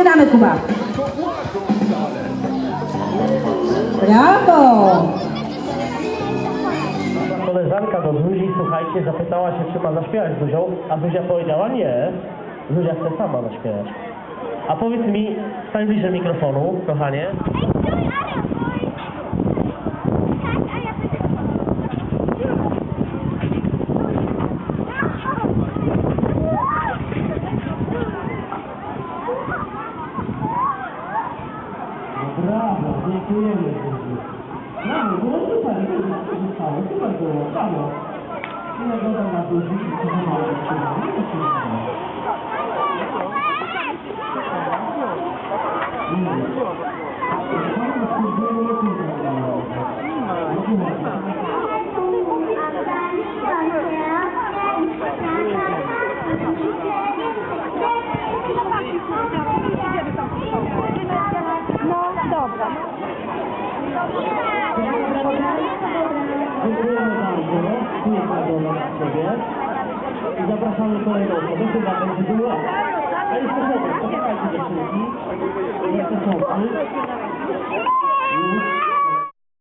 Zaczynamy, Kuba. Brawo! Koleżanka do Zuzi, słuchajcie, zapytała się, czy ma zaśpiewać z Zuzią, a Zuzia powiedziała nie. Zuzia chce sama zaśpiewać. A powiedz mi, stań bliżej mikrofonu, kochanie. Brawo, dziękujemy Zuzi. Brawo, było super, zostało, super było, brawo. I nagroda dla Zuzi, i co za małe No, Dziękujemy bardzo. Tu jest nagroda dla Ciebie. I zapraszamy kolejną osobę, chyba będzie była. A jeszcze chłopak, poczekajcie dziewczynki. Chłopak. Już.